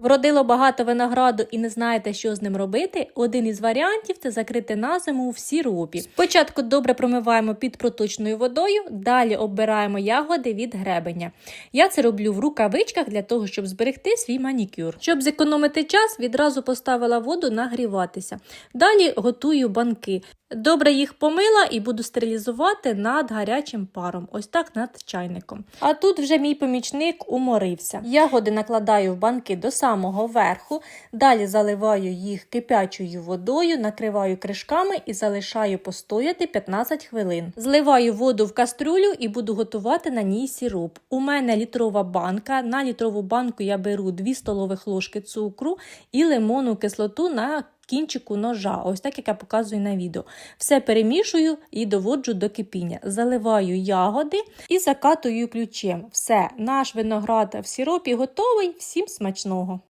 Вродило багато винограду і не знаєте, що з ним робити. Один із варіантів це закрити на зиму в сіропі. Спочатку добре промиваємо під проточною водою, далі оббираємо ягоди від гребеня. Я це роблю в рукавичках для того, щоб зберегти свій манікюр. Щоб зекономити час, відразу поставила воду нагріватися. Далі готую банки. Добре їх помила і буду стерилізувати над гарячим паром, ось так над чайником. А тут вже мій помічник уморився. Ягоди накладаю в банки до самого верху, далі заливаю їх кипячою водою, накриваю кришками і залишаю постояти 15 хвилин. Зливаю воду в кастрюлю і буду готувати на ній сироп. У мене літрова банка. На літрову банку я беру 2 столових ложки цукру і лимонну кислоту на кінчику ножа, ось так як я показую на відео. Все перемішую і доводжу до кипіння. Заливаю ягоди і закатую ключем. Все, наш виноград в сиропі готовий. Всім смачного!